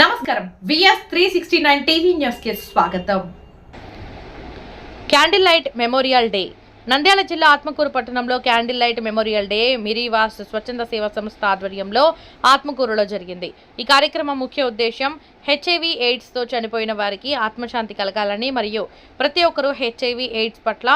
నమస్కారం. VS three sixty nine TV న్యూస్కి స్వాగతం. Candle light memorial day. Nandyal జిల్లా ఆత్మకూరు పట్టణంలో క్యాండిల్ లైట్ మెమోరియల్ డే మిరీవాస్ స్వచ్ఛంద సేవా సంస్థ ఆధ్వర్యంలో ఆత్మకూరులో జరిగింది. ఈ కార్యక్రమం ముఖ్య ఉద్దేశం హెచ్ఐవి ఎయిడ్స్తో చనిపోయిన వారికి ఆత్మశాంతి కలగాలని మరియు ప్రతి ఒక్కరూ హెచ్ఐవి ఎయిడ్స్ పట్ల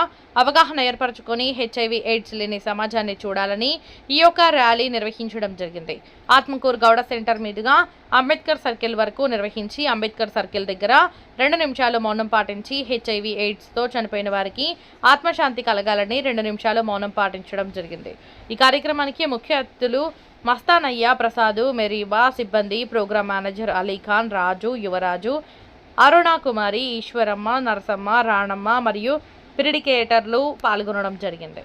అవగాహన ఏర్పరచుకొని హెచ్ఐవి ఎయిడ్స్ లేని సమాజాన్ని చూడాలని ఈ యొక్క ర్యాలీ నిర్వహించడం జరిగింది. ఆత్మకూరు గౌడ సెంటర్ మీదుగా అంబేద్కర్ సర్కిల్ వరకు నిర్వహించి అంబేద్కర్ సర్కిల్ దగ్గర రెండు నిమిషాలు మౌనం పాటించి హెచ్ఐవి ఎయిడ్స్తో చనిపోయిన వారికి ఆత్మశాంతి కలగాలని రెండు నిమిషాలు మౌనం పాటించడం జరిగింది. ఈ కార్యక్రమానికి ముఖ్య అతిథులు మస్తానయ్య ప్రసాద్ మెరీబా సిబ్బంది ప్రోగ్రామ్ మేనేజర్ అలీఖాన్ రాజు యువరాజు అరుణ కుమారి ఈశ్వరమ్మ నరసమ్మ రాణమ్మ మరియు పిరిడికేటర్లు పాల్గొనడం జరిగింది.